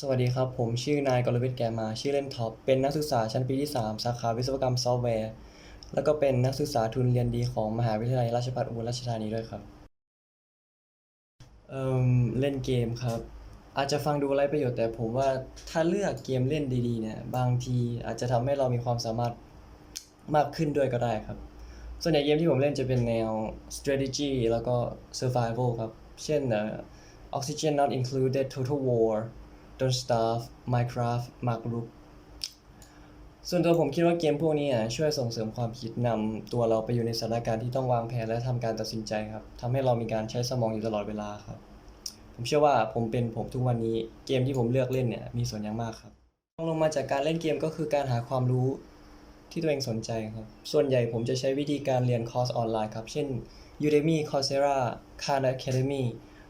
สวัสดีครับ ผมชื่อนายกรวิทย์แกมา ชื่อเล่นท็อป เป็นนักศึกษาชั้นปีที่ 3 สาขาวิศวกรรมซอฟต์แวร์ แล้วก็เป็นนักศึกษาทุนเรียนดีของมหาวิทยาลัยราชภัฏอุบลราชธานีด้วยครับ เอ่มเล่นเกมครับ อาจจะฟังดูไร้ประโยชน์แต่ผมว่าถ้าเลือกเกมเล่นดีๆเนี่ยบางทีอาจจะทำให้เรามีความสามารถมากขึ้นด้วยก็ได้ครับ ส่วนใหญ่เกมที่ผมเล่นจะเป็นแนว strategy แล้วก็ survival ครับ เช่นเอ่อ Oxygen Not Included Total War Don't Starve Minecraft Mark Rook ส่วนตัวผมคิดว่าเกมพวกนี้ช่วยส่งเสริมความคิดนำตัวเราไปอยู่ในสถานการณ์ที่ต้องวางแผนและทำการตัดสินใจครับทำให้เรามีการใช้สมองอยู่ตลอดเวลาครับ ผมเชื่อว่าผมเป็นผมทุกวันนี้เกมที่ผมเลือกเล่นเนี่ยมีส่วนอย่างมากครับองลงมาจากการเล่นเกมก็คือการหาความรู้ที่ตัวเองสนใจครับ ส่วนใหญ่ผมจะใช้วิธีการเรียนคอร์สออนไลน์ครับ เช่น Udemy Coursera Khan Academy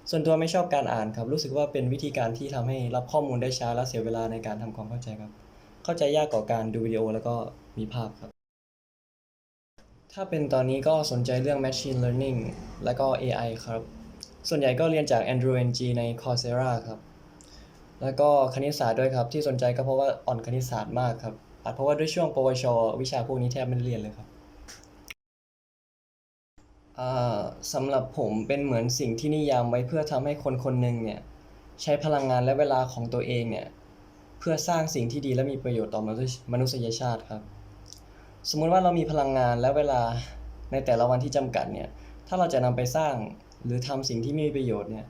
ส่วนตัวไม่ชอบการอ่านครับ รู้สึกว่าเป็นวิธีการที่ทำให้รับข้อมูลได้ช้าและเสียเวลาในการทำความเข้าใจครับ เข้าใจยากกว่าการดูวิดีโอแล้วก็มีภาพครับ ถ้าเป็นตอนนี้ก็สนใจเรื่อง Machine Learning และก็ AI ครับ ส่วนใหญ่ก็เรียนจาก Andrew NG ใน Coursera ครับ แล้วก็คณิตศาสตร์ด้วยครับ ที่สนใจก็เพราะว่าอ่อนคณิตศาสตร์มากครับอาจเพราะว่าด้วยช่วงปวช วิชาพวกนี้แทบไม่เรียนเลยครับ สำหรับผมเป็นเหมือนสิ่งที่นิยามไว้เพื่อทำให้คนคนหนึ่งเนี่ยใช้พลังงานและเวลาของตัวเองเนี่ยเพื่อสร้างสิ่งที่ดีและมีประโยชน์ต่อมนุษยชาติครับ สมมุติว่าเรามีพลังงานและเวลาในแต่ละวันที่จำกัดเนี่ยถ้าเราจะนำไปสร้างหรือทำสิ่งที่ไม่มีประโยชน์เนี่ย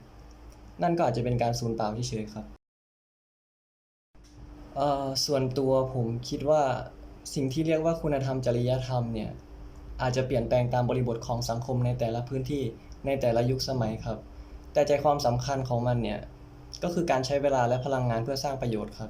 นั่นก็อาจจะเป็นการสูญเปล่าเฉยครับอ่อส่วนตัวผมคิดว่าสิ่งที่เรียกว่าคุณธรรมจริยธรรมเนี่ย อาจจะเปลี่ยนแปลงตามบริบทของสังคมในแต่ละพื้นที่ในแต่ละยุคสมัยครับ แต่ใจความสำคัญของมันเนี่ย ก็คือการใช้เวลาและพลังงานเพื่อสร้างประโยชน์ครับ